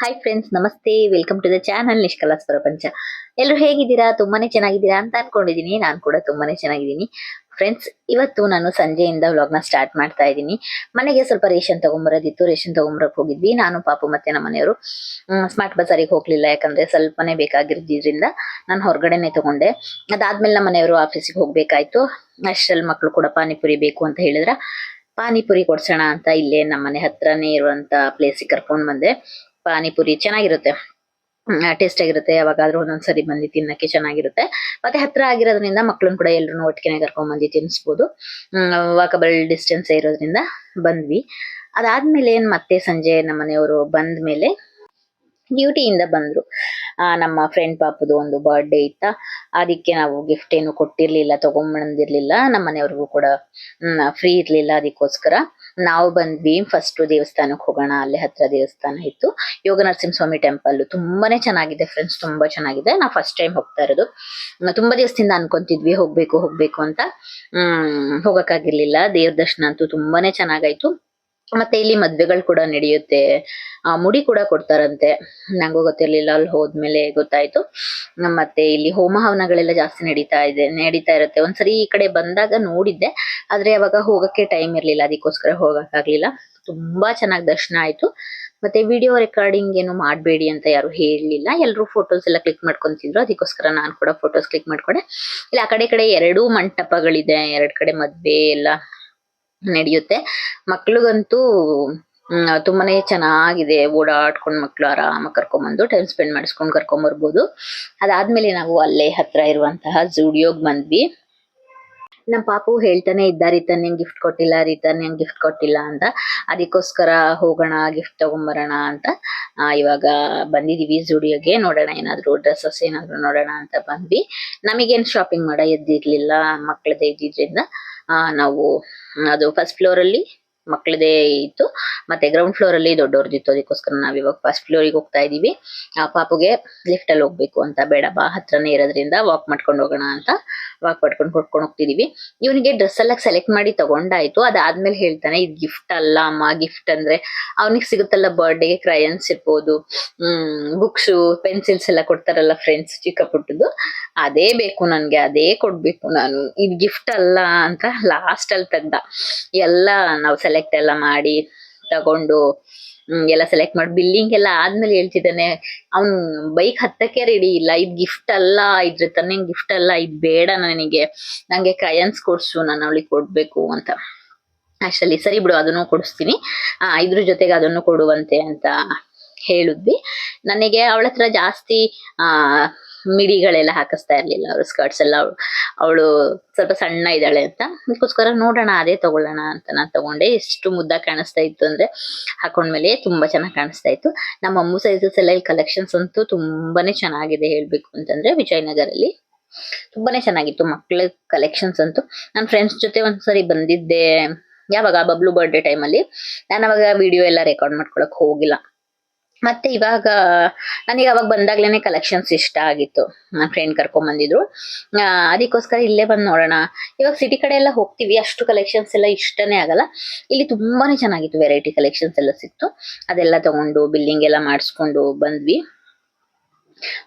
Hi friends ನಮಸ್ತೆ. Welcome to the channel ನಿಷ್ಕಲಾಸ್ ಪ್ರಪಂಚ. ಎಲ್ಲರೂ ಹೇಗಿದ್ದೀರಾ? ತುಂಬಾನೇ ಚೆನ್ನಾಗಿದ್ದೀರಾ ಅಂತ ಅನ್ಕೊಂಡಿದ್ದೀನಿ ನಾನು ಕೂಡ ತುಂಬಾನೇ ಚೆನ್ನಾಗಿದ್ದೀನಿ. ಫ್ರೆಂಡ್ಸ್ ಇವತ್ತು ನಾನು ಸಂಜೆಯಿಂದ ವ್ಲಾಗ್ನ ಸ್ಟಾರ್ಟ್ ಮಾಡ್ತಾ ಇದ್ದೀನಿ. ಮನೆಗೆ ಸ್ವಲ್ಪ ರೇಷನ್ ತೊಗೊಂಬರೋದಿತ್ತು. ರೇಷನ್ ತೊಗೊಂಬರಕ್ಕೆ ಹೋಗಿದ್ವಿ. ನಾನು, ಪಾಪು ಮತ್ತೆ ನಮ್ಮ ಮನೆಯವರು. ಸ್ಮಾರ್ಟ್ ಬಜಾರಿಗೆ ಹೋಗ್ಲಿಲ್ಲ. ಯಾಕಂದ್ರೆ ಸ್ವಲ್ಪನೇ ಬೇಕಾಗಿರೋದ್ರಿಂದ ನಾನು ಹೊರಗಡೆನೆ ತಗೊಂಡೆ. ಅದಾದ್ಮೇಲೆ ನಮ್ಮ ಮನೆಯವರು ಆಫೀಸಿಗೆ ಹೋಗ್ಬೇಕಾಯ್ತು. ಅಷ್ಟ್ರಲ್ಲಿ ಮಕ್ಕಳು ಕೂಡ ಪಾನಿಪುರಿ ಬೇಕು ಅಂತ ಹೇಳಿದ್ರ. ಪಾನಿಪುರಿ ಕೊಡ್ಸೋಣ ಅಂತ ಇಲ್ಲೇ ನಮ್ಮ ಮನೆ ಹತ್ರನೇ ಇರುವಂಥ ಪ್ಲೇಸಿಗೆ ಕರ್ಕೊಂಡು ಬಂದೆ. ಪಾನಿಪುರಿ ಚೆನ್ನಾಗಿರುತ್ತೆ. ಟೇಸ್ಟ್ ಆಗಿರುತ್ತೆ. ಯಾವಾಗಾದ್ರೂ ಒಂದೊಂದ್ಸರಿ ಬಂದು ತಿನ್ನಕ್ಕೆ ಚೆನ್ನಾಗಿರುತ್ತೆ. ಮತ್ತೆ ಹತ್ರ ಆಗಿರೋದ್ರಿಂದ ಮಕ್ಕಳನ್ನ ಕೂಡ ಎಲ್ಲರೂ ಒಟ್ಟಿಗೆ ಕರ್ಕೊಂಡ್ ಬಂದು ತಿನ್ನಿಸ್ಬೋದು ವಾಕಬಲ್ ಡಿಸ್ಟೆನ್ಸ್ ಇರೋದ್ರಿಂದ ಬಂದ್ವಿ. ಅದಾದ್ಮೇಲೆ ಏನ್ ಮತ್ತೆ ಸಂಜೆ ನಮ್ಮ ಮನೆಯವರು ಬಂದ ಮೇಲೆ ಡ್ಯೂಟಿಯಿಂದ ಬಂದ್ರು. ನಮ್ಮ ಫ್ರೆಂಡ್ ಪಾಪದು ಒಂದು ಬರ್ಡೇ ಇತ್ತ. ಅದಕ್ಕೆ ನಾವು ಗಿಫ್ಟ್ ಏನು ಕೊಟ್ಟಿರ್ಲಿಲ್ಲ, ತಗೊಂಬಂದಿರ್ಲಿಲ್ಲ. ನಮ್ಮ ಮನೆಯವ್ರಿಗೂ ಕೂಡ ಫ್ರೀ ಇರ್ಲಿಲ್ಲ ಅದಕ್ಕೋಸ್ಕರ. ನಾವು ಬಂದ್ವಿ ಫಸ್ಟ್ ದೇವಸ್ಥಾನಕ್ಕೆ ಹೋಗೋಣ, ಅಲ್ಲೇ ಹತ್ರ ದೇವಸ್ಥಾನ ಇತ್ತು. ಯೋಗ ನರಸಿಂಹಸ್ವಾಮಿ ಟೆಂಪಲ್ ತುಂಬಾನೇ ಚೆನ್ನಾಗಿದೆ ಫ್ರೆಂಡ್ಸ್ ತುಂಬಾ ಚೆನ್ನಾಗಿದೆ. ನಾವು ಫಸ್ಟ್ ಟೈಮ್ ಹೋಗ್ತಾ ಇರೋದು. ತುಂಬಾ ದಿವಸದಿಂದ ಅನ್ಕೊಂತಿದ್ವಿ, ಹೋಗ್ಬೇಕು ಹೋಗ್ಬೇಕು ಅಂತ. ಹ್ಮ್, ಹೋಗಕ್ಕಾಗಿರ್ಲಿಲ್ಲ. ದೇವ್ರ ದರ್ಶನ ಅಂತೂ ತುಂಬಾನೇ ಚೆನ್ನಾಗಾಯ್ತು. ಮತ್ತೆ ಇಲ್ಲಿ ಮದ್ವೆಗಳು ಕೂಡ ನಡೆಯುತ್ತೆ. ಆ, ಮುಡಿ ಕೂಡ ಕೊಡ್ತಾರಂತೆ. ನಂಗೂ ಗೊತ್ತಿರ್ಲಿಲ್ಲ, ಅಲ್ಲಿ ಹೋದ್ಮೇಲೆ ಗೊತ್ತಾಯ್ತು. ಮತ್ತೆ ಇಲ್ಲಿ ಹೋಮ ಹವನಗಳೆಲ್ಲ ಜಾಸ್ತಿ ನಡೀತಾ ಇದೆ, ನಡೀತಾ ಇರುತ್ತೆ. ಒಂದ್ಸರಿ ಈ ಕಡೆ ಬಂದಾಗ ನೋಡಿದ್ದೆ, ಆದ್ರೆ ಅವಾಗ ಹೋಗಕ್ಕೆ ಟೈಮ್ ಇರ್ಲಿಲ್ಲ, ಅದಕ್ಕೋಸ್ಕರ ಹೋಗಕ್ಕಾಗ್ಲಿಲ್ಲ. ತುಂಬಾ ಚೆನ್ನಾಗಿ ದರ್ಶನ ಆಯ್ತು. ಮತ್ತೆ ವಿಡಿಯೋ ರೆಕಾರ್ಡಿಂಗ್ ಏನು ಮಾಡಬೇಡಿ ಅಂತ ಯಾರು ಹೇಳಲಿಲ್ಲ. ಎಲ್ಲರೂ ಫೋಟೋಸ್ ಎಲ್ಲ ಕ್ಲಿಕ್ ಮಾಡ್ಕೊಂತಿದ್ರು, ಅದಕ್ಕೋಸ್ಕರ ನಾನು ಕೂಡ ಫೋಟೋಸ್ ಕ್ಲಿಕ್ ಮಾಡ್ಕೊಂಡೆ. ಇಲ್ಲಿ, ಆ ಕಡೆ ಕಡೆ ಎರಡೂ ಮಂಟಪಗಳಿದೆ, ಎರಡ್ ಕಡೆ ಮದ್ವೆ ಎಲ್ಲ. ನಡೆಯುತ್ತೆ. ಮಕ್ಳಿಗಂತೂ ತುಂಬಾನೇ ಚೆನ್ನಾಗಿದೆ ಓಡಾಡ್ಕೊಂಡು ಮಕ್ಕಳು ಆರಾಮಾಗಿ ಕರ್ಕೊಂಬಂದು ಟೈಮ್ ಸ್ಪೆಂಡ್ ಮಾಡಿಸ್ಕೊಂಡು ಕರ್ಕೊಂಬರ್ಬೋದು. ಅದಾದ್ಮೇಲೆ ನಾವು ಅಲ್ಲೇ ಹತ್ರ ಇರುವಂತಹ ಜೂಡಿಯೋಗ್ ಬಂದ್ವಿ. ನಮ್ಮ ಪಾಪು ಹೇಳ್ತಾನೆ ಇದ್ದ ರೀತಾ ಹೆಂಗ್ ಗಿಫ್ಟ್ ಕೊಟ್ಟಿಲ್ಲ ರೀತಾ ಹೆಂಗ್ ಗಿಫ್ಟ್ ಕೊಟ್ಟಿಲ್ಲ ಅಂತ. ಅದಕ್ಕೋಸ್ಕರ ಹೋಗೋಣ ಗಿಫ್ಟ್ ತಗೊಂಬರೋಣ ಅಂತ. ಇವಾಗ ಬಂದಿದೀವಿ ಜುಡಿಯೋಗೆ ನೋಡೋಣ ಏನಾದ್ರು ಡ್ರೆಸ್ಸಸ್ ಏನಾದ್ರು ನೋಡೋಣ ಅಂತ ಬಂದ್ವಿ. ನಮಗೇನು ಶಾಪಿಂಗ್ ಮಾಡೋ ಎದ್ದಿರ್ಲಿಲ್ಲ ಮಕ್ಕಳದೇ ಇದ್ದಿದ್ರಿಂದ. ನಾವು ಅದು ಫಸ್ಟ್ ಫ್ಲೋರ್ ಅಲ್ಲಿ ಮಕ್ಕಳದೇ ಇತ್ತು. ಮತ್ತೆ ಗ್ರೌಂಡ್ ಫ್ಲೋರ್ ಅಲ್ಲಿ ದೊಡ್ಡವ್ರದಿತ್ತು ಅದಕ್ಕೋಸ್ಕರ ನಾವು ಇವಾಗ ಫಸ್ಟ್ ಫ್ಲೋರಿಗೆ ಹೋಗ್ತಾ ಇದೀವಿ ಆ ಪಾಪುಗೆ ಲಿಫ್ಟ್ ಅಲ್ಲಿ ಹೋಗ್ಬೇಕು ಅಂತ ಬೇಡ. ಬಾ, ಹತ್ರನೇ ಇರೋದ್ರಿಂದ ವಾಕ್ ಮಾಡ್ಕೊಂಡು ಹೋಗೋಣ ಅಂತ ವಾಕ್ ಮಾಡ್ಕೊಂಡು ಕೊಟ್ಕೊಂಡು ಹೋಗ್ತಿದೀವಿ ಇವನಿಗೆ ಡ್ರೆಸ್ ಎಲ್ಲ ಸೆಲೆಕ್ಟ್ ಮಾಡಿ ತಗೊಂಡಾಯ್ತು. ಅದಾದ್ಮೇಲೆ ಹೇಳ್ತಾನೆ, ಇದು ಗಿಫ್ಟ್ ಅಲ್ಲ ಅಮ್ಮ. ಗಿಫ್ಟ್ ಅಂದ್ರೆ ಅವನಿಗೆ ಸಿಗುತ್ತಲ್ಲ ಬರ್ಡೇಗೆ ಕ್ರಯನ್ಸ್ ಇರ್ಬೋದು, ಹ್ಮ್ ಬುಕ್ಸ್ ಪೆನ್ಸಿಲ್ಸ್ ಎಲ್ಲ ಕೊಡ್ತಾರಲ್ಲ ಫ್ರೆಂಡ್ಸ್ ಚಿಕ್ಕ ಪುಟ್ಟದ್ದು ಅದೇ ಬೇಕು ನನ್ಗೆ. ಅದೇ ಕೊಡ್ಬೇಕು ನಾನು. ಇದು ಗಿಫ್ಟ್ ಅಲ್ಲ ಅಂತ ಲಾಸ್ಟ್ ಅಲ್ಲಿ ತೆಗ್ದ ಎಲ್ಲ ನಾವು ಸೆಲೆಕ್ಟ್ ಎಲ್ಲ ಮಾಡಿ ತಗೊಂಡು ಎಲ್ಲ ಸೆಲೆಕ್ಟ್ ಮಾಡಿ ಬಿಲ್ಲಿಂಗ್ ಎಲ್ಲ ಆದ್ಮೇಲೆ ಹೇಳ್ತಿದ್ದಾನೆ, ಅವ್ನ್ ಬೈಕ್ ಹತ್ತಕ್ಕೆ ರೆಡಿ ಇಲ್ಲ, ಇದ್ ಗಿಫ್ಟ್ ಅಲ್ಲ, ಇದ್ರ ತನ್ನ ಗಿಫ್ಟ್ ಅಲ್ಲ, ಇದ್ ಬೇಡ ನನಗೆ, ನಂಗೆ ಕ್ರಯನ್ಸ್ ಕೊಡ್ಸು, ನಾನು ಅವಳಿಗೆ ಕೊಡ್ಬೇಕು ಅಂತ. ಅಷ್ಟಲ್ಲಿ ಸರಿ ಬಿಡು, ಅದನ್ನು ಕೊಡಿಸ್ತೀನಿ. ಆ, ಇದ್ರ ಜೊತೆಗೆ ಅದನ್ನು ಕೊಡುವಂತೆ ಅಂತ ಹೇಳಿದ್ವಿ. ನನಗೆ ಅವಳ ಹತ್ರ ಜಾಸ್ತಿ, ಆ ಮಿಡಿಗಳೆಲ್ಲ ಹಾಕಿಸ್ತಾ ಇರ್ಲಿಲ್ಲ ಅವ್ರ ಸ್ಕರ್ಟ್ಸ್ ಎಲ್ಲ. ಅವಳು ಸ್ವಲ್ಪ ಸಣ್ಣ ಇದ್ದಾಳೆ ಅಂತ. ಅದಕ್ಕೋಸ್ಕರ ನೋಡೋಣ, ಅದೇ ತಗೊಳ್ಳೋಣ ಅಂತ ನಾನು ತಗೊಂಡೆ. ಎಷ್ಟು ಮುದ್ದ ಕಾಣಿಸ್ತಾ ಇತ್ತು ಅಂದ್ರೆ ಹಾಕೊಂಡ್ಮೇಲೆ ತುಂಬಾ ಚೆನ್ನಾಗಿ ಕಾಣಿಸ್ತಾ ಇತ್ತು. ನಮ್ಮ ಅಮ್ಮು ಸೈಜಸ್ ಎಲ್ಲ ಇಲ್ಲಿ ಕಲೆಕ್ಷನ್ಸ್ ಅಂತೂ ತುಂಬಾನೇ ಚೆನ್ನಾಗಿದೆ ಹೇಳ್ಬೇಕು ಅಂತಂದ್ರೆ ವಿಜಯನಗರಲ್ಲಿ. ತುಂಬಾನೇ ಚೆನ್ನಾಗಿತ್ತು ಮಕ್ಕಳ ಕಲೆಕ್ಷನ್ಸ್ ಅಂತೂ. ನನ್ನ ಫ್ರೆಂಡ್ಸ್ ಜೊತೆ ಒಂದ್ಸರಿ ಬಂದಿದ್ದೆ. ಯಾವಾಗ? ಬಬ್ಲು ಬರ್ಡೇ ಟೈಮಲ್ಲಿ ನಾನು ಅವಾಗ ವಿಡಿಯೋ ಎಲ್ಲ ರೆಕಾರ್ಡ್ ಮಾಡ್ಕೊಳಕ್ ಹೋಗಿಲ್ಲ. ಮತ್ತೆ ಇವಾಗ, ನನಗೆ ಅವಾಗ ಬಂದಾಗ್ಲೇನೆ ಕಲೆಕ್ಷನ್ಸ್ ಇಷ್ಟ ಆಗಿತ್ತು. ನನ್ನ ಫ್ರೆಂಡ್ ಕರ್ಕೊಂಡ್ ಬಂದಿದ್ರು. ಅದಕ್ಕೋಸ್ಕರ ಇಲ್ಲೇ ಬಂದು ನೋಡೋಣ. ಇವಾಗ ಸಿಟಿ ಕಡೆ ಎಲ್ಲ ಹೋಗ್ತೀವಿ. ಅಷ್ಟು ಕಲೆಕ್ಷನ್ಸ್ ಎಲ್ಲ ಇಷ್ಟನೇ ಆಗಲ್ಲ. ಇಲ್ಲಿ ತುಂಬಾನೇ ಚೆನ್ನಾಗಿತ್ತು ವೆರೈಟಿ ಕಲೆಕ್ಷನ್ಸ್ ಎಲ್ಲ ಸಿಕ್ತು. ಅದೆಲ್ಲ ತಗೊಂಡು ಬಿಲ್ಲಿಂಗ್ ಎಲ್ಲ ಮಾಡಿಸ್ಕೊಂಡು ಬಂದ್ವಿ.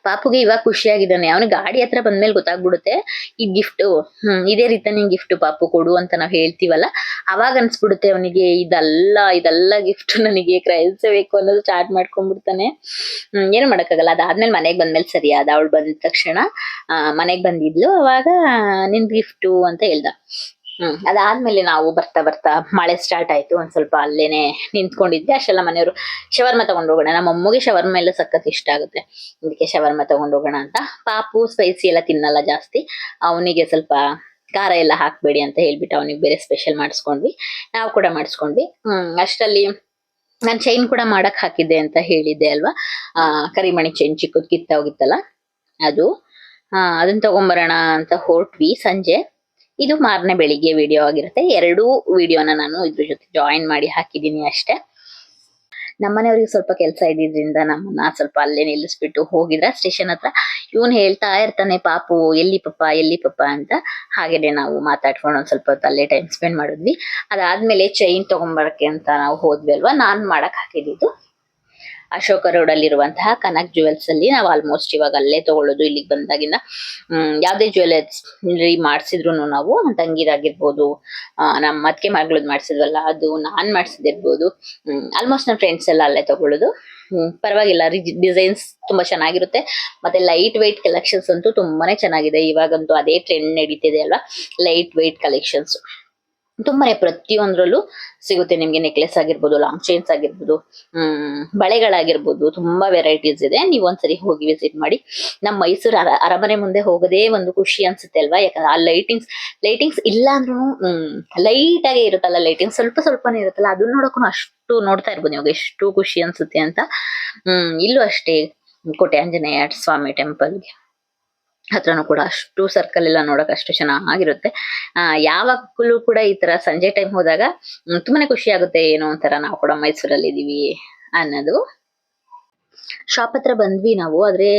ಪಾಪುಗೆ ಇವಾಗ ಖುಷಿಯಾಗಿದ್ದಾನೆ. ಅವನು ಗಾಡಿ ಹತ್ರ ಬಂದ್ಮೇಲೆ ಗೊತ್ತಾಗ್ಬಿಡುತ್ತೆ, ಈ ಗಿಫ್ಟ್ ಹ್ಮ್, ಇದೇ ರೀತಿ ನಿನ್ ಗಿಫ್ಟ್ ಪಾಪು ಕೊಡು ಅಂತ ನಾವ್ ಹೇಳ್ತೀವಲ್ಲ, ಅವಾಗ ಅನ್ಸ್ಬಿಡುತ್ತೆ ಅವನಿಗೆ ಇದೆಲ್ಲ ಇದೆಲ್ಲ ಗಿಫ್ಟ್ ನನಗೆ ಬೇಕು ಅನ್ನೋದು ಸ್ಟಾರ್ಟ್ ಮಾಡ್ಕೊಂಡ್ಬಿಡ್ತಾನೆ. ಹ್ಮ್, ಏನು ಮಾಡಕ್ಕಾಗಲ್ಲ, ಅದಾದ್ಮೇಲೆ ಮನೆಗ್ ಬಂದ್ಮೇಲೆ ಸರಿ ಅದ ಅವಳು ಬಂದ ತಕ್ಷಣ ಮನೆಗ್ ಬಂದಿದ್ಲು, ಅವಾಗ ನಿನ್ ಗಿಫ್ಟು ಅಂತ ಹೇಳ್ದ. ಹ್ಮ್. ಅದಾದ್ಮೇಲೆ ನಾವು ಬರ್ತಾ ಬರ್ತಾ ಮಳೆ ಸ್ಟಾರ್ಟ್ ಆಯ್ತು. ಒಂದ್ ಸ್ವಲ್ಪ ಅಲ್ಲೇನೆ ನಿಂತ್ಕೊಂಡಿದ್ದೆ. ಅಷ್ಟೆಲ್ಲ ಮನೆಯವರು ಶವರ್ಮ ತಗೊಂಡು ಹೋಗೋಣ. ನಮ್ಮ ಅಮ್ಮಗೆ ಶವರ್ಮ ಎಲ್ಲ ಸಖತ್ ಇಷ್ಟ ಆಗುತ್ತೆ. ಅದಕ್ಕೆ ಶವರ್ಮ ತಗೊಂಡು ಹೋಗೋಣ ಅಂತ. ಪಾಪು ಸ್ಪೈಸಿ ಎಲ್ಲ ತಿನ್ನಲ್ಲ ಜಾಸ್ತಿ. ಅವನಿಗೆ ಸ್ವಲ್ಪ ಖಾರ ಎಲ್ಲ ಹಾಕ್ಬೇಡಿ ಅಂತ ಹೇಳ್ಬಿಟ್ಟು ಅವನಿಗೆ ಬೇರೆ ಸ್ಪೆಷಲ್ ಮಾಡಿಸ್ಕೊಂಡ್ವಿ. ನಾವು ಕೂಡ ಮಾಡಿಸ್ಕೊಂಡ್ವಿ. ಹ್ಮ್, ಅಷ್ಟರಲ್ಲಿ ನಾನು ಚೈನ್ ಕೂಡ ಮಾಡಕ್ ಹಾಕಿದ್ದೆ ಅಂತ ಹೇಳಿದ್ದೆ ಅಲ್ವಾ? ಆ, ಕರಿಮಣಿ ಚೈನ್ ಚಿಕ್ಕದ್ ಕಿತ್ತ ಹೋಗಿತ್ತಲ್ಲ ಅದು. ಆ ಅದನ್ನ ತಗೊಂಬರೋಣ ಅಂತ ಹೊರಟ್ವಿ ಸಂಜೆ. ಇದು ಮಾರನೇ ಬೆಳಿಗ್ಗೆ ವಿಡಿಯೋ ಆಗಿರುತ್ತೆ. ಎರಡೂ ವಿಡಿಯೋನ ನಾನು ಇದ್ರ ಜೊತೆ ಜಾಯಿನ್ ಮಾಡಿ ಹಾಕಿದ್ದೀನಿ ಅಷ್ಟೇ. ನಮ್ಮನೆಯವ್ರಿಗೆ ಸ್ವಲ್ಪ ಕೆಲಸ ಇದ್ದಿದ್ರಿಂದ ನಮ್ಮನ್ನ ಸ್ವಲ್ಪ ಅಲ್ಲೇ ನಿಲ್ಲಿಸ್ಬಿಟ್ಟು ಹೋಗಿದ್ರ. ಸ್ಟೇಷನ್ ಹತ್ರ ಇವನು ಹೇಳ್ತಾ ಇರ್ತಾನೆ, ಪಾಪು, ಎಲ್ಲಿ ಪಪ್ಪ ಎಲ್ಲಿ ಪಪ್ಪ? ಅಂತ. ಹಾಗೇನೆ ನಾವು ಮಾತಾಡ್ಕೊಂಡು ಒಂದ್ ಸ್ವಲ್ಪ ಹೊತ್ತು ಅಲ್ಲೇ ಟೈಮ್ ಸ್ಪೆಂಡ್ ಮಾಡಿದ್ವಿ. ಅದಾದ್ಮೇಲೆ ಚೈನ್ ತಗೊಂಬರಕ್ಕೆ ಅಂತ ನಾವು ಹೋದ್ವಿ ಅಲ್ವಾ? ನಾನ್ ಮಾಡಕ್ ಹಾಕಿದ್ದು. ಅಶೋಕ ರೋಡ್ ಅಲ್ಲಿ ಇರುವಂತಹ ಕನಕ್ ಜುವೆಲ್ಸ್ ಅಲ್ಲಿ ನಾವು ಆಲ್ಮೋಸ್ಟ್ ಇವಾಗ ಅಲ್ಲೇ ತಗೊಳ್ಳೋದು, ಇಲ್ಲಿಗೆ ಬಂದಾಗಿಂದ. ಯಾವ್ದೇ ಜ್ಯುವೆಲರಿ ಮಾಡಿಸಿದ್ರು ನಾವು ತಂಗಿರಾಗಿರ್ಬೋದು ನಮ್ಮ ಮತ್ಕೆ ಮಗಳದ್ ಮಾಡಿಸಿದ್ವಲ್ಲ, ಅದು ನಾನ್ ಮಾಡಿಸಿದಿರ್ಬೋದು ಆಲ್ಮೋಸ್ಟ್ ನನ್ನ ಫ್ರೆಂಡ್ಸ್ ಎಲ್ಲ ಅಲ್ಲೇ ತಗೊಳ್ಳೋದು. ಪರವಾಗಿಲ್ಲ ಡಿಸೈನ್ಸ್ ತುಂಬಾ ಚೆನ್ನಾಗಿರುತ್ತೆ. ಮತ್ತೆ ಲೈಟ್ ವೆಯ್ಟ್ ಕಲೆಕ್ಷನ್ಸ್ ಅಂತೂ ತುಂಬಾನೇ ಚೆನ್ನಾಗಿದೆ. ಇವಾಗಂತೂ ಅದೇ ಟ್ರೆಂಡ್ ನಡೀತಿದೆ ಅಲ್ವಾ? ಲೈಟ್ ವೆಯ್ಟ್ ಕಲೆಕ್ಷನ್ಸ್ ತುಂಬಾನೇ ಪ್ರತಿಯೊಂದ್ರಲ್ಲೂ ಸಿಗುತ್ತೆ ನಿಮ್ಗೆ ನೆಕ್ಲೆಸ್ ಆಗಿರ್ಬೋದು ಲಾಂಗ್ ಚೈನ್ಸ್ ಆಗಿರ್ಬೋದು, ಹ್ಮ್, ಬಳೆಗಳಾಗಿರ್ಬೋದು, ತುಂಬಾ ವೆರೈಟೀಸ್ ಇದೆ. ನೀವು ಒಂದ್ಸರಿ ಹೋಗಿ ವಿಸಿಟ್ ಮಾಡಿ. ನಮ್ಮ ಮೈಸೂರು ಅರ, ಅರಮನೆ ಮುಂದೆ ಹೋಗೋದೇ ಒಂದು ಖುಷಿ ಅನ್ಸುತ್ತೆ ಅಲ್ವಾ? ಯಾಕಂದ್ರೆ ಆ ಲೈಟಿಂಗ್ಸ್ ಲೈಟಿಂಗ್ಸ್ ಇಲ್ಲ ಅಂದ್ರೂ ಲೈಟ್ ಆಗೇ ಇರುತ್ತಲ್ಲ ಲೈಟಿಂಗ್ಸ್ ಸ್ವಲ್ಪ ಸ್ವಲ್ಪನೇ ಇರುತ್ತಲ್ಲ, ಅದನ್ನ ನೋಡೋಕು ಅಷ್ಟು ನೋಡ್ತಾ ಇರ್ಬೋದು ನಿಮಗೆ ಎಷ್ಟು ಖುಷಿ ಅನ್ಸುತ್ತೆ ಅಂತ. ಹ್ಮ್, ಇಲ್ಲೂ ಅಷ್ಟೇ ಕೋಟೆ ಆಂಜನೇಯ ಸ್ವಾಮಿ ಟೆಂಪಲ್ಗೆ ಹತ್ರನೂ ಕೂಡ ಅಷ್ಟು ಸರ್ಕಲ್ ಎಲ್ಲ ನೋಡಕ್ ಅಷ್ಟು ಚೆನ್ನಾಗಿರುತ್ತೆ. ಆ, ಯಾವಾಗಲೂ ಕೂಡ ಈ ತರ ಸಂಜೆ ಟೈಮ್ ಹೋದಾಗ ತುಂಬಾನೇ ಖುಷಿ ಆಗುತ್ತೆ, ಏನೋ ಒಂಥರ ನಾವು ಕೂಡ ಮೈಸೂರಲ್ಲಿ ಇದೀವಿ ಅನ್ನೋದು. ಶಾಪ್ ಹತ್ರ ಬಂದ್ವಿ ನಾವು, ಆದ್ರೆ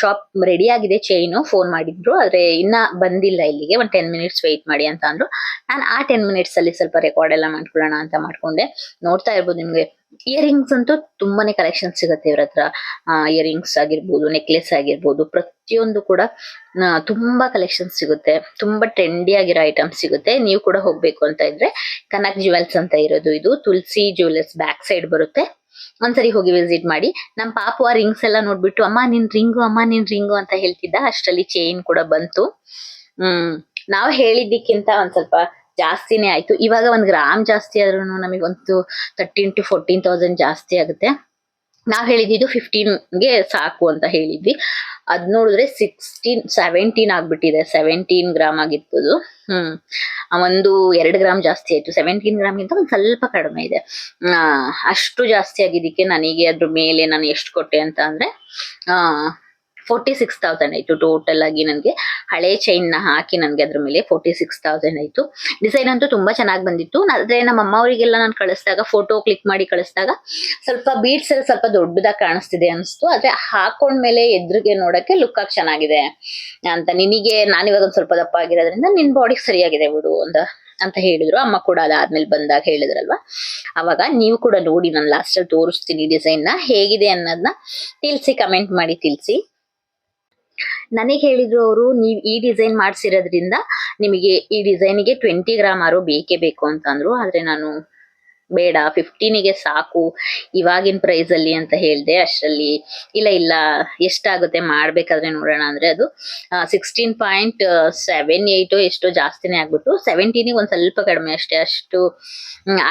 ಶಾಪ್ ರೆಡಿ ಆಗಿದೆ ಚೈನು ಫೋನ್ ಮಾಡಿದ್ರು, ಆದ್ರೆ ಇನ್ನ ಬಂದಿಲ್ಲ ಇಲ್ಲಿಗೆ, ಒಂದ್ ಟೆನ್ ಮಿನಿಟ್ಸ್ ವೆಯ್ಟ್ ಮಾಡಿ ಅಂತ ಅಂದ್ರು. ನಾನು ಆ ಟೆನ್ ಮಿನಿಟ್ಸ್ ಅಲ್ಲಿ ಸ್ವಲ್ಪ ರೆಕಾರ್ಡ್ ಎಲ್ಲ ಮಾಡ್ಕೊಳ್ಳೋಣ ಅಂತ ಮಾಡ್ಕೊಂಡೆ. ನೋಡ್ತಾ ಇರ್ಬೋದು ನಿಮ್ಗೆ ಇಯರಿಂಗ್ಸ್ ಅಂತೂ ತುಂಬಾನೇ ಕಲೆಕ್ಷನ್ ಸಿಗುತ್ತೆ ಇವ್ರ ಹತ್ರ. ಇಯರಿಂಗ್ಸ್ ಆಗಿರ್ಬೋದು ನೆಕ್ಲೆಸ್ ಆಗಿರ್ಬೋದು, ಪ್ರತಿಯೊಂದು ಕೂಡ ತುಂಬಾ ಕಲೆಕ್ಷನ್ ಸಿಗುತ್ತೆ. ತುಂಬಾ ಟ್ರೆಂಡಿ ಆಗಿರೋ ಐಟಮ್ಸ್ ಸಿಗುತ್ತೆ. ನೀವು ಕೂಡ ಹೋಗ್ಬೇಕು ಅಂತ ಇದ್ರೆ ಕನಕ್ ಜುವೆಲ್ಸ್ ಅಂತ ಇರೋದು ಇದು. ತುಳಸಿ ಜುವೆಲ್ಸ್ ಬ್ಯಾಕ್ ಸೈಡ್ ಬರುತ್ತೆ. ಒಂದ್ಸರಿ ಹೋಗಿ ವಿಸಿಟ್ ಮಾಡಿ. ನಮ್ಮ ಪಾಪು ರಿಂಗ್ಸ್ ಎಲ್ಲ ನೋಡ್ಬಿಟ್ಟು, ಅಮ್ಮ, ನಿನ್ ರಿಂಗು ಅಮ್ಮ, ನಿನ್ ರಿಂಗು ಅಂತ ಹೇಳ್ತಿದ್ದ. ಅಷ್ಟರಲ್ಲಿ ಚೈನ್ ಕೂಡ ಬಂತು. ಹ್ಮ್, ನಾವ್ ಹೇಳಿದ್ದಕ್ಕಿಂತ ಒಂದ್ ಸ್ವಲ್ಪ ಜಾಸ್ತಿನೇ ಆಯ್ತು. ಇವಾಗ ಒಂದ್ ಗ್ರಾಮ್ ಜಾಸ್ತಿ ಆದ್ರೂ ನಮಗೆ ಒಂದು ತರ್ಟೀನ್ ಟು ಫೋರ್ಟೀನ್ ತೌಸಂಡ್ ಜಾಸ್ತಿ ಆಗುತ್ತೆ. ನಾವ್ ಹೇಳಿದ್ದು ಫಿಫ್ಟೀನ್ಗೆ ಸಾಕು ಅಂತ ಹೇಳಿದ್ವಿ. ಅದ್ ನೋಡಿದ್ರೆ ಸಿಕ್ಸ್ಟೀನ್ ಸೆವೆಂಟೀನ್ ಆಗ್ಬಿಟ್ಟಿದೆ. ಸೆವೆಂಟೀನ್ ಗ್ರಾಮ್ ಆಗಿತ್ತು ಅದು ಹ್ಮ್ ಒಂದು ಎರಡು ಗ್ರಾಮ್ ಜಾಸ್ತಿ ಆಯ್ತು. ಸೆವೆಂಟೀನ್ ಗ್ರಾಮ್ಗಿಂತ ಒಂದು ಸ್ವಲ್ಪ ಕಡಿಮೆ ಇದೆ. ಅಷ್ಟು ಜಾಸ್ತಿ ಆಗಿದ್ದಕ್ಕೆ ನನಗೆ ಅದ್ರ ಮೇಲೆ ನಾನು ಎಷ್ಟು ಕೊಟ್ಟೆ ಅಂತ ಅಂದ್ರೆ ಫೋರ್ಟಿ ಸಿಕ್ಸ್ ತೌಸಂಡ್ ಆಯ್ತು ಟೋಟಲ್ ಆಗಿ ನನಗೆ. ಹಳೆ ಚೈನ್ನ ಹಾಕಿ ನನಗೆ ಅದ್ರ ಮೇಲೆ ಫೋರ್ಟಿ ಸಿಕ್ಸ್ ತೌಸಂಡ್ ಆಯ್ತು. ಡಿಸೈನ್ ಅಂತೂ ತುಂಬಾ ಚೆನ್ನಾಗಿ ಬಂದಿತ್ತು. ಆದ್ರೆ ನಮ್ಮ ಅಮ್ಮ ಅವರಿಗೆಲ್ಲ ನಾನು ಕಳಿಸಿದಾಗ ಫೋಟೋ ಕ್ಲಿಕ್ ಮಾಡಿ ಕಳಿಸಿದಾಗ ಸ್ವಲ್ಪ ಬೀಡ್ಸ್ ಎಲ್ಲ ಸ್ವಲ್ಪ ದೊಡ್ಡದಾಗಿ ಕಾಣಿಸ್ತಿದೆ ಅನಿಸ್ತು. ಆದ್ರೆ ಹಾಕೊಂಡ್ಮೇಲೆ ಎದುರಿಗೆ ನೋಡಕ್ಕೆ ಲುಕ್ ಆಗಿ ಚೆನ್ನಾಗಿದೆ ಅಂತ. ನಿನಗೆ ನಾನಿವಾಗ ಒಂದು ಸ್ವಲ್ಪ ದಪ್ಪ ಆಗಿರೋದ್ರಿಂದ ನಿನ್ ಬಾಡಿಗೆ ಸರಿಯಾಗಿದೆ ಬಿಡು ಅಂತ ಅಂತ ಹೇಳಿದ್ರು. ಅಮ್ಮ ಕೂಡ ಅದಾದ್ಮೇಲೆ ಬಂದಾಗ ಹೇಳಿದ್ರಲ್ವಾ? ಅವಾಗ ನೀವು ಕೂಡ ನೋಡಿ, ನಾನು ಲಾಸ್ಟ್ ಅಲ್ಲಿ ತೋರಿಸ್ತೀನಿ ಡಿಸೈನ್ನ. ಹೇಗಿದೆ ಅನ್ನೋದನ್ನ ತಿಳಿಸಿ ಕಮೆಂಟ್ ಮಾಡಿ ತಿಳಿಸಿ. ನನಗೆ ಹೇಳಿದ್ರು ಅವರು, ನೀವು ಈ ಡಿಸೈನ್ ಮಾಡಿಸಿರೋದ್ರಿಂದ ನಿಮಗೆ ಈ ಡಿಸೈನಿಗೆ ಟ್ವೆಂಟಿ ಗ್ರಾಮ್ ಆರು ಬೇಕೇ ಬೇಕು ಅಂತಂದ್ರು. ಆದ್ರೆ ನಾನು ಬೇಡ ಫಿಫ್ಟೀನಿಗೆ ಸಾಕು, ಇವಾಗಿನ ಪ್ರೈಸ್ ಅಲ್ಲಿ ಅಂತ ಹೇಳಿದೆ, ಅಷ್ಟರಲ್ಲಿ ಇಲ್ಲ ಇಲ್ಲ, ಎಷ್ಟಾಗುತ್ತೆ ಮಾಡ್ಬೇಕಾದ್ರೆ ನೋಡೋಣ. ಅಂದ್ರೆ ಅದು ಸಿಕ್ಸ್ಟೀನ್ ಪಾಯಿಂಟ್ ಸೆವೆನ್ ಏಯ್ಟು ಎಷ್ಟೋ ಜಾಸ್ತಿನೇ ಆಗ್ಬಿಟ್ಟು ಸೆವೆಂಟೀನಿಗೆ ಒಂದು ಸ್ವಲ್ಪ ಕಡಿಮೆ ಅಷ್ಟೇ, ಅಷ್ಟು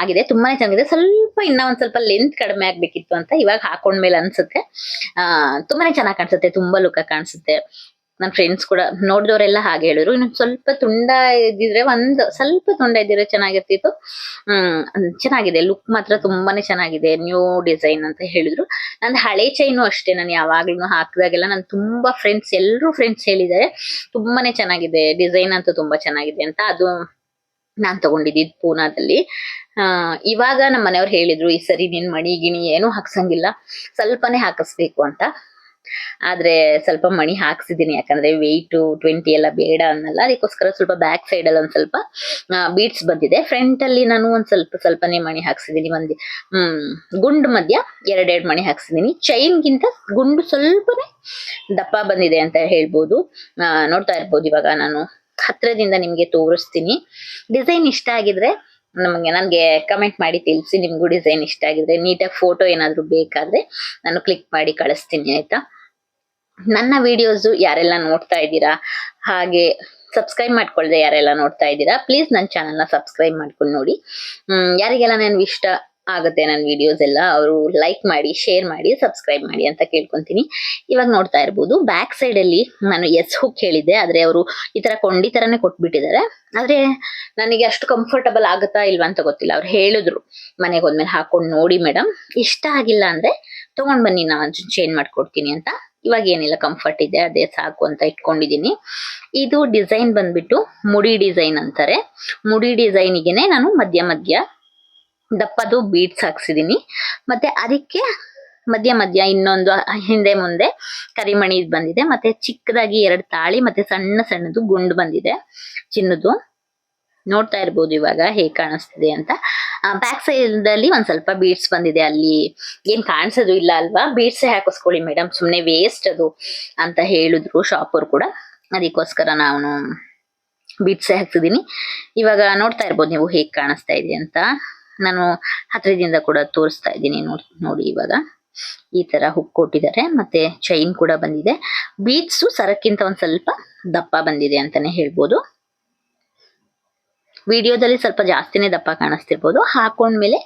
ಆಗಿದೆ. ತುಂಬಾನೇ ಚೆನ್ನಾಗಿದೆ. ಸ್ವಲ್ಪ ಇನ್ನ ಒಂದ್ ಸ್ವಲ್ಪ ಲೆಂತ್ ಕಡಿಮೆ ಆಗ್ಬೇಕಿತ್ತು ಅಂತ ಇವಾಗ ಹಾಕೊಂಡ್ಮೇಲೆ ಅನ್ಸುತ್ತೆ. ಆ, ತುಂಬಾನೇ ಚೆನ್ನಾಗಿ ಕಾಣಿಸುತ್ತೆ, ತುಂಬಾ ಲುಕ್ ಕಾಣಿಸುತ್ತೆ. ನನ್ನ ಫ್ರೆಂಡ್ಸ್ ಕೂಡ ನೋಡಿದವರೆಲ್ಲ ಹಾಗೆ ಹೇಳಿದ್ರು. ಇನ್ನೊಂದು ಸ್ವಲ್ಪ ತುಂಡ ಇದ್ದಿದ್ರೆ ಒಂದ್, ಸ್ವಲ್ಪ ತುಂಡ ಇದ್ದಿದ್ರೆ ಚೆನ್ನಾಗಿರ್ತಿತ್ತು. ಹ್ಮ್, ಚೆನ್ನಾಗಿದೆ ಲುಕ್ ಮಾತ್ರ ತುಂಬಾನೇ ಚೆನ್ನಾಗಿದೆ ನ್ಯೂ ಡಿಸೈನ್ ಅಂತ ಹೇಳಿದ್ರು. ನಂದು ಹಳೆ ಚೈನು ಅಷ್ಟೇ, ನಾನು ಯಾವಾಗ್ಲೂ ಹಾಕಿದಾಗೆಲ್ಲ ನನ್ ತುಂಬಾ ಫ್ರೆಂಡ್ಸ್ ಎಲ್ಲರೂ ಫ್ರೆಂಡ್ಸ್ ಹೇಳಿದ್ದಾರೆ, ತುಂಬಾನೇ ಚೆನ್ನಾಗಿದೆ ಡಿಸೈನ್ ಅಂತೂ ತುಂಬಾ ಚೆನ್ನಾಗಿದೆ ಅಂತ ಅದು ನಾನ್ ತಗೊಂಡಿದ್ದು ಪೂನಾದಲ್ಲಿ. ಇವಾಗ ನಮ್ಮ ಮನೆಯವ್ರು ಹೇಳಿದ್ರು, ಈ ಸರಿ ನಿನ್ ಮಣಿ, ಗಿಣಿ ಏನು ಹಾಕ್ಸಂಗಿಲ್ಲ. ಸ್ವಲ್ಪನೇ ಹಾಕಿಸ್ಬೇಕು ಅಂತ. ಆದ್ರೆ ಸ್ವಲ್ಪ ಮಣಿ ಹಾಕ್ಸಿದೀನಿ. ಯಾಕಂದ್ರೆ ವೆಯ್ಟ್ ಟ್ವೆಂಟಿ ಎಲ್ಲ ಬೇಡ ಅನ್ನಲ್ಲ. ಅದಕ್ಕೋಸ್ಕರ ಸ್ವಲ್ಪ ಬ್ಯಾಕ್ ಸೈಡ್ ಅಲ್ಲಿ ಒಂದ್ ಸ್ವಲ್ಪ ಬೀಟ್ಸ್ ಬಂದಿದೆ. ಫ್ರಂಟ್ ಅಲ್ಲಿ ನಾನು ಒಂದ್ ಸ್ವಲ್ಪ ಸ್ವಲ್ಪನೇ ಮಣಿ ಹಾಕ್ಸಿದೀನಿ. ಒಂದ್, ಹ್ಮ್, ಗುಂಡು ಮಧ್ಯ ಎರಡೆರಡು ಮಣಿ ಹಾಕ್ಸಿದೀನಿ. ಚೈನ್ ಗಿಂತ ಗುಂಡು ಸ್ವಲ್ಪನೇ ದಪ್ಪ ಬಂದಿದೆ ಅಂತ ಹೇಳ್ಬೋದು. ನೋಡ್ತಾ ಇರ್ಬೋದು ಇವಾಗ ನಾನು. ಹತ್ರದಿಂದ ನಿಮ್ಗೆ ತೋರಿಸ್ತೀನಿ. ಡಿಸೈನ್ ಇಷ್ಟ ಆಗಿದ್ರೆ ನಮಗೆ, ನನಗೆ ಕಮೆಂಟ್ ಮಾಡಿ ತಿಳಿಸಿ ನಿಮಗೂ ಡಿಸೈನ್ ಇಷ್ಟ ಆಗಿದ್ರೆ. ನೀಟಾಗಿ ಫೋಟೋ ಏನಾದರೂ ಬೇಕಾದ್ರೆ ನಾನು ಕ್ಲಿಕ್ ಮಾಡಿ ಕಳಿಸ್ತೀನಿ, ಆಯಿತಾ? ನನ್ನ ವಿಡಿಯೋಸ್ ಯಾರೆಲ್ಲ ನೋಡ್ತಾ ಇದ್ದೀರಾ, ಹಾಗೆ ಸಬ್ಸ್ಕ್ರೈಬ್ ಮಾಡ್ಕೊಳ್ದೆ ಯಾರೆಲ್ಲ ನೋಡ್ತಾ ಇದ್ದೀರಾ ಪ್ಲೀಸ್ ನನ್ನ ಚಾನಲ್ನ ಸಬ್ಸ್ಕ್ರೈಬ್ ಮಾಡ್ಕೊಂಡು ನೋಡಿ. ಯಾರಿಗೆಲ್ಲ ನಾನು ಇಷ್ಟ ಆಗುತ್ತೆ ನನ್ನ ವಿಡಿಯೋಸ್ ಎಲ್ಲ, ಅವರು ಲೈಕ್ ಮಾಡಿ ಶೇರ್ ಮಾಡಿ ಸಬ್ಸ್ಕ್ರೈಬ್ ಮಾಡಿ ಅಂತ ಕೇಳ್ಕೊಂತೀನಿ. ಇವಾಗ ನೋಡ್ತಾ ಇರ್ಬೋದು ಬ್ಯಾಕ್ ಸೈಡ್ ಅಲ್ಲಿ ನಾನು ಎಸ್ ಹುಕ್ ಹೇಳಿದ್ದೆ, ಆದ್ರೆ ಅವರು ಈ ತರ ಕೊಂಡಿ ತರನೇ ಕೊಟ್ಬಿಟ್ಟಿದ್ದಾರೆ. ಆದ್ರೆ ನನಗೆ ಅಷ್ಟು ಕಂಫರ್ಟಬಲ್ ಆಗುತ್ತಾ ಇಲ್ವಾ ಅಂತ ಗೊತ್ತಿಲ್ಲ, ಅವ್ರು ಹೇಳಿದ್ರು. ಮನೆಗೆ ಹೋದ್ಮೇಲೆ ಹಾಕೊಂಡು ನೋಡಿ ಮೇಡಮ್ ಇಷ್ಟ ಆಗಿಲ್ಲ ಅಂದ್ರೆ ತಗೊಂಡ್ ಬನ್ನಿ, ನಾನು ಚೇಂಜ್ ಮಾಡ್ಕೊಡ್ತೀನಿ ಅಂತ. ಇವಾಗ ಏನಿಲ್ಲ ಕಂಫರ್ಟ್ ಇದೆ, ಅದೇ ಸಾಕು ಅಂತ ಇಟ್ಕೊಂಡಿದ್ದೀನಿ. ಇದು ಡಿಸೈನ್ ಬಂದ್ಬಿಟ್ಟು ಮುಡಿ ಡಿಸೈನ್ ಅಂತಾರೆ. ಮುಡಿ ಡಿಸೈನಿಗೆನೆ ನಾನು ಮಧ್ಯ ಮಧ್ಯ ದಪ್ಪದು ಬೀಡ್ಸ್ ಹಾಕ್ಸಿದೀನಿ. ಮತ್ತೆ ಅದಕ್ಕೆ ಮಧ್ಯ ಮಧ್ಯ ಇನ್ನೊಂದು ಹಿಂದೆ ಮುಂದೆ ಕರಿಮಣಿ ಬಂದಿದೆ. ಮತ್ತೆ ಚಿಕ್ಕದಾಗಿ ಎರಡು ತಾಳಿ, ಮತ್ತೆ ಸಣ್ಣ ಸಣ್ಣದು ಗುಂಡು ಬಂದಿದೆ ಚಿನ್ನದು. ನೋಡ್ತಾ ಇರ್ಬೋದು ಇವಾಗ ಹೇಗೆ ಕಾಣಿಸ್ತಿದೆ ಅಂತ. ಬ್ಯಾಕ್ ಸೈಡ್ ಅಲ್ಲಿ ಒಂದ್ ಸ್ವಲ್ಪ ಬೀಡ್ಸ್ ಬಂದಿದೆ ಅಲ್ಲಿ. ಏನ್ ಕಾಣಿಸೋದು ಇಲ್ಲ ಅಲ್ವಾ? ಬೀಡ್ಸೇ ಹಾಕಿಸ್ಕೊಳ್ಳಿ ಮೇಡಮ್ ಸುಮ್ನೆ ವೇಸ್ಟ್ ಅದು ಅಂತ ಹೇಳಿದ್ರು ಶಾಪರ್ ಕೂಡ. ಅದಕ್ಕೋಸ್ಕರ ನಾನು ಬೀಡ್ಸೇ ಹಾಕ್ತಿದ್ದೀನಿ ಇವಾಗ ನೋಡ್ತಾ ಇರ್ಬೋದು ನೀವು ಹೇಗೆ ಕಾಣಿಸ್ತಾ ಇದೆ ಅಂತ. ನಾನು ಹತ್ತಿರದಿಂದ ಕೂಡ ತೋರಿಸ್ತಾ ಇದ್ದೀನಿ ನೋಡಿ ಇವಾಗ. ಈ ತರ ಹುಕ್ ಕೊಟ್ಟಿದ್ದಾರೆ. ಮತ್ತೆ ಚೈನ್ ಕೂಡ ಬಂದಿದೆ. ಬೀಡ್ಸು ಸರಕ್ಕಿಂತ ಒಂದ್ ಸ್ವಲ್ಪ ದಪ್ಪ ಬಂದಿದೆ ಅಂತಾನೆ ಹೇಳ್ಬೋದು. ವಿಡಿಯೋದಲ್ಲಿ ಸ್ವಲ್ಪ ಜಾಸ್ತಿನೇ ದಪ್ಪ ಕಾಣಿಸ್ತಿರ್ಬೋದು. ಹಾಕೊಂಡ್ಮೇಲೆ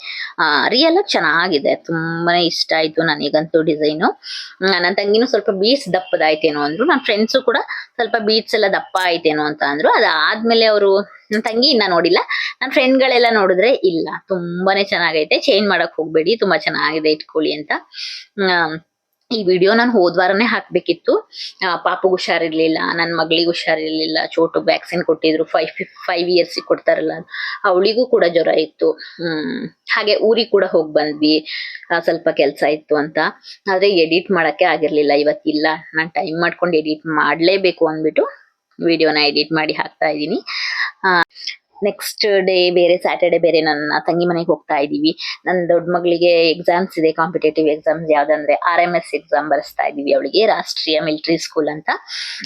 ರಿಯಲ್ ಆಗಿ ಚೆನ್ನಾಗಿದೆ. ತುಂಬಾನೇ ಇಷ್ಟ ಆಯ್ತು ನನಗಂತೂ ಡಿಸೈನು. ನನ್ನ ತಂಗಿನೂ ಸ್ವಲ್ಪ ಬೀಟ್ಸ್ ದಪ್ಪದಾಯ್ತೇನೋ ಅಂದ್ರು. ನನ್ನ ಫ್ರೆಂಡ್ಸು ಕೂಡ ಸ್ವಲ್ಪ ಬೀಟ್ಸ್ ಎಲ್ಲ ದಪ್ಪ ಆಯ್ತೇನೋ ಅಂತ ಅಂದ್ರು. ಅದಾದ್ಮೇಲೆ ಅವರು ನನ್ನ ತಂಗಿ ಇನ್ನ ನೋಡಿಲ್ಲ. ನನ್ನ ಫ್ರೆಂಡ್ಗಳೆಲ್ಲ ನೋಡಿದ್ರೆ ಇಲ್ಲ. ತುಂಬಾನೇ ಚೆನ್ನಾಗೈತೆ. ಚೇಂಜ್ ಮಾಡಕ್ ಹೋಗ್ಬೇಡಿ. ತುಂಬಾ ಚೆನ್ನಾಗಿದೆ, ಇಟ್ಕೊಳ್ಳಿ ಅಂತ. ಈ ವಿಡಿಯೋ ನಾನು ಹೋದ್ವಾರನೇ ಹಾಕ್ಬೇಕಿತ್ತು. ಪಾಪುಗ್ ಹುಷಾರಿರ್ಲಿಲ್ಲ ನನ್ನ ಮಗಳಿಗೆ ಹುಷಾರಿರ್ಲಿಲ್ಲ, ಚೋಟು ವ್ಯಾಕ್ಸಿನ್ ಕೊಟ್ಟಿದ್ರು ಫೈವ್ ಫೈವ್ ಇಯರ್ಸ್ ಕೊಡ್ತಾರಲ್ಲ ಅವಳಿಗೂ ಕೂಡ ಜ್ವರ ಇತ್ತು. ಹಾಗೆ ಊರಿಗೆ ಕೂಡ ಹೋಗಿ ಬಂದ್ವಿ. ಸ್ವಲ್ಪ ಕೆಲಸ ಇತ್ತು ಅಂತ. ಆದ್ರೆ ಎಡಿಟ್ ಮಾಡಕ್ಕೆ ಆಗಿರಲಿಲ್ಲ, ಇವತ್ತಿಲ್ಲ. ನಾನು ಟೈಮ್ ಮಾಡ್ಕೊಂಡು ಎಡಿಟ್ ಮಾಡಲೇಬೇಕು ಅಂದ್ಬಿಟ್ಟು ವಿಡಿಯೋನ ಎಡಿಟ್ ಮಾಡಿ ಹಾಕ್ತಾ ಇದ್ದೀನಿ. ನೆಕ್ಸ್ಟ್ ಡೇ ಬೇರೆ ಸ್ಯಾಟರ್ಡೆ ಬೇರೆ ನನ್ನ ತಂಗಿ ಮನೆಗೆ ಹೋಗ್ತಾ ಇದ್ದೀವಿ. ನನ್ನ ದೊಡ್ಡ ಮಗಳಿಗೆ ಎಕ್ಸಾಮ್ಸ್ ಇದೆ ಕಾಂಪಿಟೇಟಿವ್ ಎಕ್ಸಾಮ್ಸ್ ಯಾವ್ದಂದ್ರೆ ಆರ್ ಎಂ ಎಸ್ ಎಕ್ಸಾಮ್ ಬರೆಸ್ತಾ ಇದ್ದೀವಿ ಅವಳಿಗೆ, ರಾಷ್ಟ್ರೀಯ ಮಿಲಿಟರಿ ಸ್ಕೂಲ್ ಅಂತ.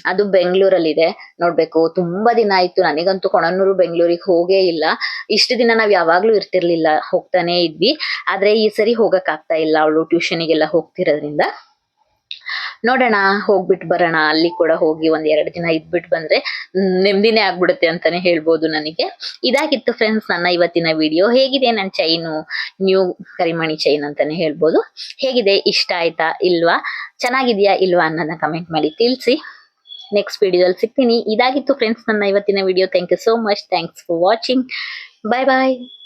ಅದು ಬೆಂಗಳೂರಲ್ಲಿದೆ. ನೋಡ್ಬೇಕು, ತುಂಬಾ ದಿನ ಆಯ್ತು. ನನಗಂತೂ ಕೊಣನೂರು ಬೆಂಗಳೂರಿಗೆ ಹೋಗೇ ಇಲ್ಲ. ಇಷ್ಟು ದಿನ ನಾವ್ ಯಾವಾಗ್ಲೂ ಇರ್ತಿರ್ಲಿಲ್ಲ, ಹೋಗ್ತಾನೆ ಇದ್ವಿ. ಆದ್ರೆ ಈ ಸರಿ ಹೋಗಕ್ ಆಗ್ತಾ ಇಲ್ಲ ಅವಳು ಟ್ಯೂಷನಿಗೆಲ್ಲ ಹೋಗ್ತಿರೋದ್ರಿಂದ. ನೋಡೋಣ ಹೋಗ್ಬಿಟ್ಟು ಬರೋಣ. ಅಲ್ಲಿ ಕೂಡ ಹೋಗಿ ಒಂದ್ ಎರಡು ದಿನ ಇದ್ಬಿಟ್ಟು ಬಂದ್ರೆ ನೆಮ್ಮದಿನೇ ಆಗ್ಬಿಡುತ್ತೆ ಅಂತಾನೆ ಹೇಳ್ಬೋದು ನನಗೆ. ಇದಾಗಿತ್ತು ಫ್ರೆಂಡ್ಸ್ ನನ್ನ ಇವತ್ತಿನ ವಿಡಿಯೋ ಹೇಗಿದೆ ನನ್ನ ಚೈನು ನ್ಯೂ ಕರಿಮಣಿ ಚೈನ್ ಅಂತಾನೆ ಹೇಳ್ಬೋದು. ಹೇಗಿದೆ? ಇಷ್ಟ ಆಯ್ತಾ? ಇಲ್ವಾ? ಚೆನ್ನಾಗಿದೆಯಾ? ಇಲ್ವಾ ಅನ್ನೋದನ್ನ ಕಮೆಂಟ್ ಮಾಡಿ ತಿಳಿಸಿ. ನೆಕ್ಸ್ಟ್ ವಿಡಿಯೋದಲ್ಲಿ ಸಿಗ್ತೀನಿ. ಇದಾಗಿತ್ತು ಫ್ರೆಂಡ್ಸ್ ನನ್ನ ಇವತ್ತಿನ video thank you so much thanks for watching bye bye